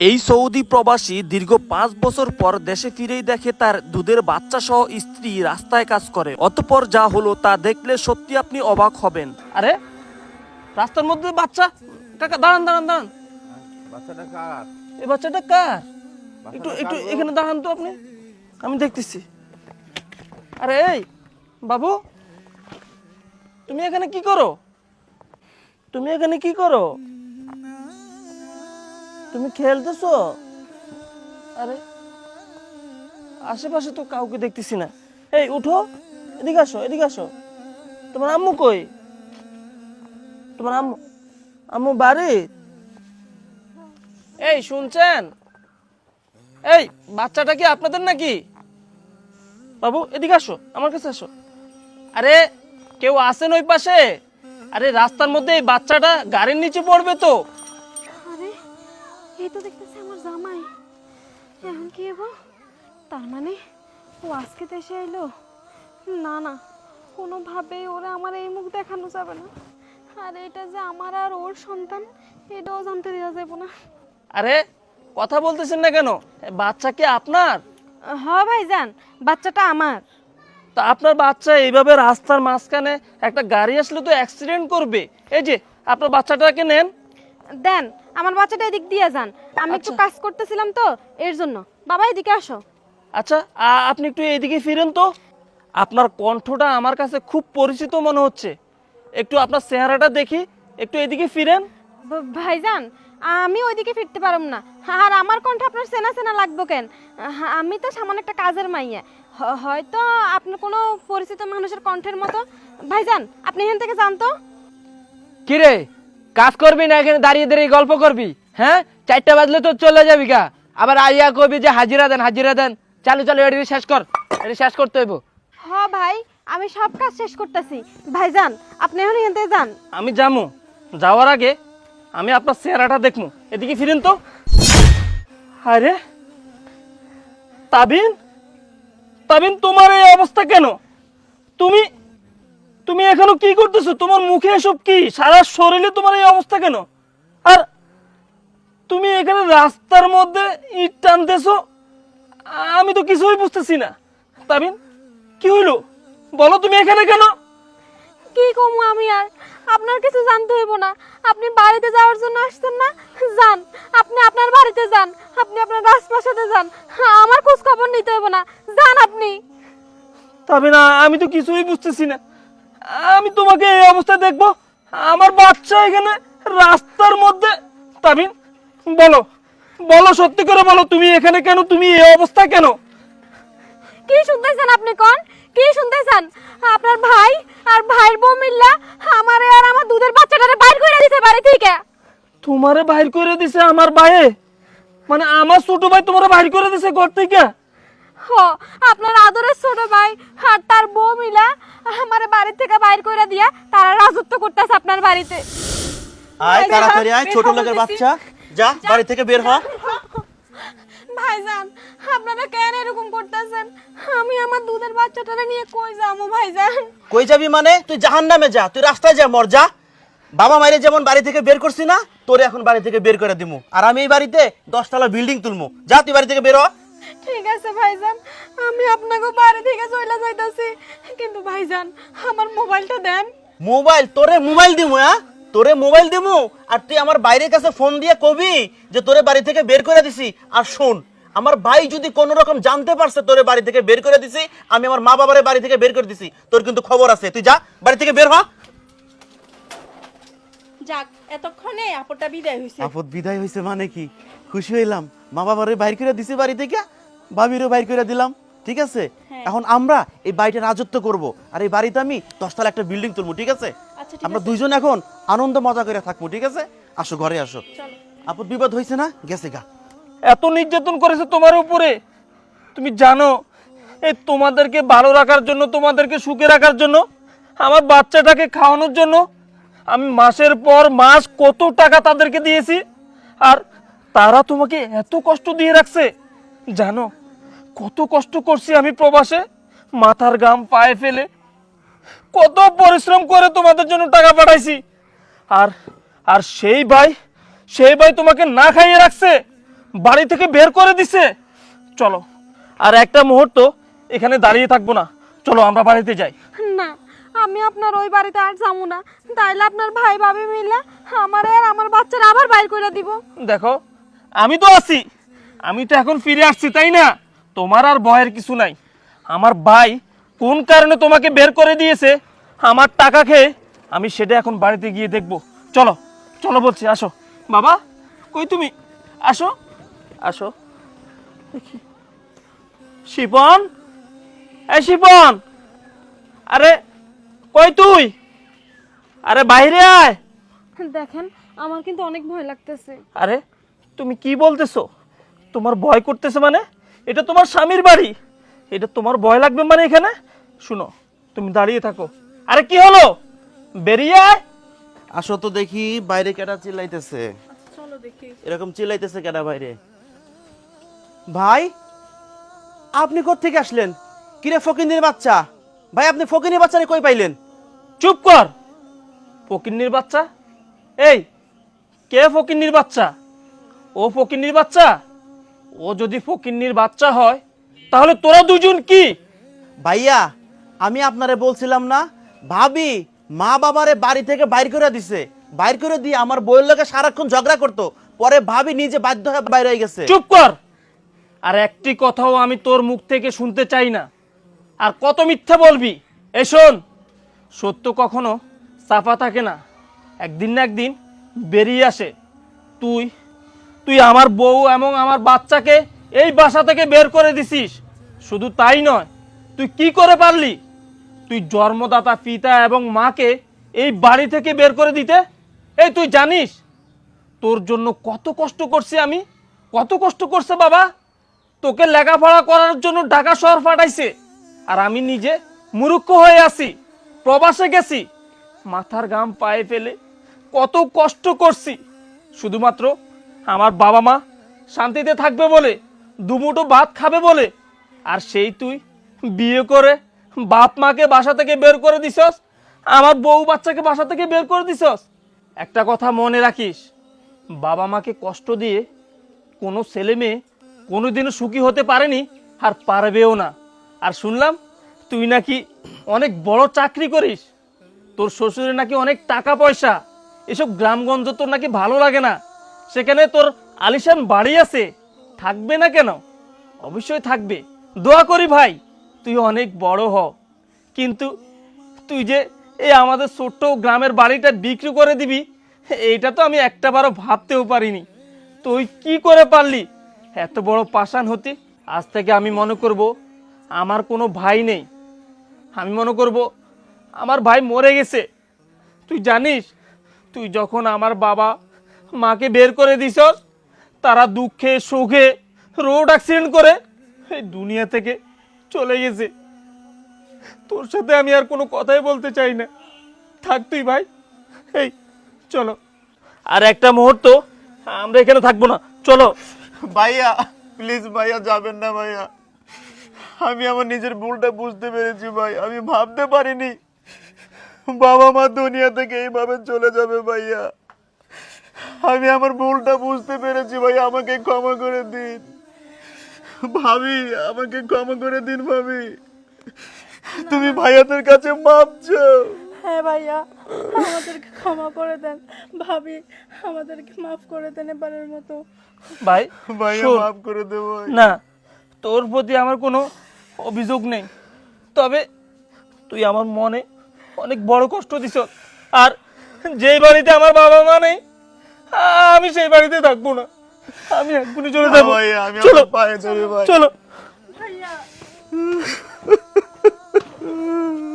এই সৌদি প্রবাসী দীর্ঘ পাঁচ বছর পর দেশে ফিরেই দেখে তার দুধের বাচ্চা সহ স্ত্রী রাস্তায় কাজ করে। অতপর যা হলো তা দেখলে সত্যি আপনি অবাক হবেন। আরে রাস্তার মধ্যে বাচ্চা? কাকা দাঁড়ান দাঁড়ান দাঁড়ান। বাচ্চাটা কার? এই বাচ্চাটা কার? একটু একটু এখানে দাঁড়ান তো আপনি। আমি দেখতেছি। আরে এই বাবু তুমি এখানে কি করো? তুমি এখানে কি করো? তুমি খেলতেছো? আরে, আশেপাশে তো কাউকে দেখতেছি না। এই, উঠো, এদিকে আসো এদিকে আসো। তোমার আম্মু কই? তোমার আম্মু আম্মু বাড়ি? এই, শুনছেন? এই, বাচ্চাটা কি আপনাদের নাকি? বাবু, এদিকে আসো, আমার কাছে আসো। আরে, কেউ আসেন ওই পাশে? আরে, রাস্তার মধ্যে এই বাচ্চাটা গাড়ির নিচে পড়বে তো। এই তো দেখতেছি আমার জামাই। এখন কি হব তার মানে ও আজকে দেশে এলো না না কোনোভাবেই ওরা আমার এই মুখ দেখানো যাবে না। আর এটা যে আমার আর ওর সন্তান এটাও জানতে দেওয়া যাবে না। আরে কথা বলতেছেন না কেন? বাচ্চা কি আপনার? হ ভাইজান বাচ্চাটা আমার। তা আপনার বাচ্চা এইভাবে রাস্তার মাঝখানে একটা গাড়ি আসলে তো অ্যাক্সিডেন্ট করবে। এই যে আপনার বাচ্চাটাকে নেন। দেন আমার বাচ্চাটা এদিক দিয়ে যান। আমি একটু কাজ করতেছিলাম তো এর জন্য। বাবা এদিকে আসো। আচ্ছা আপনি একটু এদিকে ফিরেন তো। আপনার কণ্ঠটা আমার কাছে খুব পরিচিত মনে হচ্ছে। একটু আপনার চেহারাটা দেখি একটু এদিকে ফিরেন। ভাইজান আমি ওইদিকে ফিরতে পারব না। আর আমার কণ্ঠ আপনার চেনা চেনা লাগবো কেন? আমি তো সামান্য একটা কাজের মাইয়া। হয়তো আপনার কোনো পরিচিত মানুষের কণ্ঠের মতো। ভাইজান আপনি এখান থেকে যান তো। কিরে? কাজ করবি না এখানে দাঁড়িয়ে দাঁড়িয়ে গল্প করবি হ্যাঁ? চারটা বাজলে তো চলে যাবি গা। আবার আইয়া কবি যে হাজিরা দেন হাজিরা দেন। চালু চালু এটি শেষ কর এটি শেষ করতে হইব। হ ভাই আমি সব কাজ শেষ করতেছি। ভাইজান আপনি এখন এখান থেকে যান। আমি যামু। যাওয়ার আগে আমি আপনার চেহারাটা দেখমু। এদিকে ফিরেন তো। আরে তাবিন? তাবিন তোমার এই অবস্থা কেন? তুমি তুমি এখনও কি করতেছো? তোমার মুখে এসব কি? সারা শরীরে তোমার এই অবস্থা কেন? আর তুমি এখানে রাস্তার মধ্যে ইট টানতেছো? আমি তো কিছুই বুঝতেছি না। তাবিন কি হইল? বলো তুমি এখানে কেন? কি কমু আমি আর? আপনার কিছু জানতে হইব না। আপনি বাড়িতে যাওয়ার জন্য আসছেন না? যান। আপনি আপনার বাড়িতে যান। আপনি আপনার রাজপ্রাসাদে যান। আমার খোঁজ খবর নিতে হইব না। যান আপনি। তবে না আমি তো কিছুই বুঝতেছি না। আমি তোমাকে এই অবস্থায় দেখব। আমার বাচ্চা এখানে রাস্তার মধ্যে। তাবিন বলো বলো সত্যি করে বলো তুমি এখানে কেন? তুমি এই অবস্থা কেন? কি শুনতেছেন আপনি কোন? কি শুনতেছেন? আপনার ভাই আর ভাইয়ের বউ মিল্লা আমারে আর আমার দুধের বাচ্চাটারে বাইর করে দিতে বাড়ি থেকে। তোমারে বাহির করে দিছে আমার ভাইয়ে? মানে আমার ছোট ভাই তোমারে বাহির করে দিছে ঘর থেকে? হ আপনার আদরের ছোট ভাই আর তার বউ মিলা আমারে বাড়ি থেকে বাইর করে দিয়া তারা রাজত্ব করতেছে আপনার বাড়িতে। আয় তাড়াতাড়ি আয় ছোট লোকের বাচ্চা। যা বাড়ি থেকে বের হ। ভাইজান আপনারা কেন এরকম করতেছেন? আমি আমার দুধের বাচ্চাটারে নিয়ে কই যাব ভাইজান? কই যাবি মানে? তুই জাহান নামে যা তুই রাস্তায় যা মর যা। বাবা মায়ের যেমন বাড়ি থেকে বের করছি না তোরে এখন বাড়ি থেকে বের করে দিমু। আর আমি এই বাড়িতে দশতলা বিল্ডিং তুলমু। যা তুই বাড়ি থেকে বের হ। ঠিক আছে ভাইজান। আমি আপনাকে বাড়ি থেকে চলে যাইতাছি। কিন্তু ভাইজান আমার মোবাইলটা দেন। মোবাইল? তোরে মোবাইল দিমু হ্যাঁ? তোরে মোবাইল দিমু? আর তুই আমার বাইরের কাছে ফোন দিয়ে কবি যে তোরে বাড়ি থেকে বের করে দিছি। আর শোন আমার ভাই যদি কোনো রকম জানতে পারছে তোরে বাড়ি থেকে বের করে দিছি আমি আমার মা বাবারে বাড়ি থেকে বের করে দিছি। তোর কিন্তু খবর আছে। তুই যা বাড়ি থেকে বের হ। যাক এতক্ষণে আপদটা বিদায় হয়েছে আপদ বিদায় হয়েছে মানে কি? খুশি হইলাম। মা বাবারে বাইর করে দিছে বাড়ি থেকে? ভাবিরও বাইর করে দিলাম ঠিক আছে? এখন আমরা এই বাড়িটা রাজত্ব করব আর এই বাড়িতে আমি দশতলা একটা বিল্ডিং তুলবো ঠিক আছে? আচ্ছা, আমরা দুইজন এখন আনন্দ মজা করে থাকব ঠিক আছে? আসো ঘরে আসো। আপদ বিপদ হয়েছে না? গেছে গা। এত নির্যাতন করেছে তোমার উপরে? তুমি জানো এই তোমাদেরকে ভালো রাখার জন্য তোমাদেরকে সুখে রাখার জন্য আমার বাচ্চাটাকে খাওয়ানোর জন্য আমি মাসের পর মাস কত টাকা তাদেরকে দিয়েছি আর তারা তোমাকে এত কষ্ট দিয়ে রাখছে জানো? কত কষ্ট করছি আমি প্রবাসে? মাথার গাম পায়ে ফেলে। কত পরিশ্রম করে তোমাদের জন্য টাকা পাঠাইছি। আর আর সেই ভাই সেই ভাই তোমাকে না খাইয়ে রাখছে বাড়ি থেকে বের করে দিছে। চলো আর একটা মুহূর্ত এখানে দাঁড়িয়ে থাকব না। চলো আমরা বাড়িতে যাই। না আমি আপনার ওই বাড়িতে আর যাব না। তাইলে আপনার ভাই ভাবি মিলে আমার আর আমার বাচ্চারা আবার বাইর করে দিব। দেখো আমি তো আছি। আমি তো এখন ফিরে আসছি তাই না? তোমার আর ভয়ের কিছু নাই। আমার ভাই কোন কারণে তোমাকে বের করে দিয়েছে আমার টাকা খেয়ে আমি সেটা এখন বাড়িতে গিয়ে দেখব। চলো চলো বলছি আসো। বাবা কই তুমি? আসো আসো। দেখি। শিপন? এই শিপন! আরে কই তুই? আরে বাইরে আয়। দেখেন আমার কিন্তু অনেক ভয় লাগতেছে। আরে তুমি কি বলতেছো? তোমার ভয় করতেছে মানে? এটা তোমার স্বামীর বাড়ি। এটা তোমার ভয় লাগবে মানে এখানে? শুনো তুমি দাঁড়িয়ে থাকো। আরে কি হলো? বেরিয়ে আয়। আসো তো দেখি বাইরে কেটা চিল্লাইতেছে। চলো দেখি। এরকম চিল্লাইতেছে কেডা বাইরে? ভাই আপনি কোত্থেকে আসলেন? কিরে ফকিন্দির বাচ্চা? ভাই আপনি ফকিনের বাচ্চারে কই পাইলেন? চুপ কর। ফকিন্নির বাচ্চা? এই কে ফকিন্নির বাচ্চা? ও ফকিন্নির বাচ্চা? ও যদি ফকিন্নির বাচ্চা হয় তাহলে তোরা দুজন কি? ভাইয়া আমি আপনারে বলছিলাম না ভাবি মা বাবারে বাড়ি থেকে বাইর করে দিছে। বাইর করে দিয়ে আমার বইয়ের লোকে সারাক্ষণ ঝগড়া করতো। পরে ভাবি নিজে বাধ্য হয়ে বাইরে হয়ে গেছে। চুপ কর! আর একটি কথাও আমি তোর মুখ থেকে শুনতে চাই না। আর কত মিথ্যা বলবি? এ শোন সত্য কখনো চাপা থাকে না। একদিন না একদিন বেরিয়ে আসে। তুই তুই আমার বউ এবং আমার বাচ্চাকে এই বাসা থেকে বের করে দিছিস। শুধু তাই নয়, তুই কি করে পারলি? তুই জন্মদাতা পিতা এবং মাকে এই বাড়ি থেকে বের করে দিতে? এই তুই জানিস, তোর জন্য কত কষ্ট করছি আমি? কত কষ্ট করছে বাবা? তোকে লেখাপড়া করার জন্য ঢাকা শহর পাঠাইছে। আর আমি নিজে মুরুক্ষ হয়ে আছি, প্রবাসে গেছি। মাথার গাম পায়ে ফেলে কত কষ্ট করছি। শুধুমাত্র আমার বাবা মা শান্তিতে থাকবে বলে দুমুটো ভাত খাবে বলে। আর সেই তুই বিয়ে করে বাপ মাকে বাসা থেকে বের করে দিছস? আমার বউ বাচ্চাকে বাসা থেকে বের করে দিছস? একটা কথা মনে রাখিস, বাবা মাকে কষ্ট দিয়ে কোনো ছেলে মেয়ে কোনোদিনও সুখী হতে পারেনি আর পারবেও না। আর শুনলাম তুই নাকি অনেক বড় চাকরি করিস। তোর শ্বশুরের নাকি অনেক টাকা পয়সা। এসব গ্রামগঞ্জ তোর নাকি ভালো লাগে না। সেখানে তোর আলিশান বাড়ি আছে। থাকবে না কেন? অবশ্যই থাকবে। দোয়া করি ভাই, তুই অনেক বড় হ। কিন্তু তুই যে এই আমাদের ছোট্ট গ্রামের বাড়িটা বিক্রি করে দিবি, এইটা তো আমি একটাবারও ভাবতেও পারিনি। তুই কি করে পারলি? এত বড় পাষাণ হতে আজ থেকে আমি মনে করব আমার কোনো ভাই নেই। আমি মনে করব আমার ভাই মরে গেছে। তুই জানিস, তুই যখন আমার বাবা মাকে বের করে দিছস তারা দুঃখে, সুখে রোড অ্যাক্সিডেন্ট করে এই দুনিয়া থেকে চলে গেছে। তোর সাথে আমি আর কোনো কথাই বলতে চাই না। থাক তুই ভাই। এই, চলো। আর একটা মুহূর্ত, আমরা এখানে থাকব না। চলো। ভাইয়া প্লিজ ভাইয়া, যাবেন না ভাইয়া। আমি আমার নিজের ভুলটা বুঝতে পেরেছি ভাই। আমি ভাবতে পারিনি। বাবা মা দুনিয়া থেকে এইভাবে চলে যাবে ভাইয়া। আমি আমার ভুলটা বুঝতে পেরেছি ভাই আমাকে ক্ষমা করে দিন। ভাবি আমাকে ক্ষমা করে দিন ভাবি। তুমি ভাইয়াদের কাছে মাপ চাও। হ্যাঁ ভাইয়া আমাদেরকে ক্ষমা করে দেন। ভাবি আমাদেরকে মাফ করে দেন এবারের মতো। ভাই ভাইয়া শোন, মাফ করে দেবো না তোর প্রতি আমার কোনো অভিযোগ নেই। তবে তুই আমার মনে অনেক বড় কষ্ট দিছ আর যেই বাড়িতে আমার বাবা মা নেই আমি সেই বাড়িতে থাকব না। আমি এক্ষুনি চলে যাব। চলো। পায়ে চলে চলো। ভাইয়া।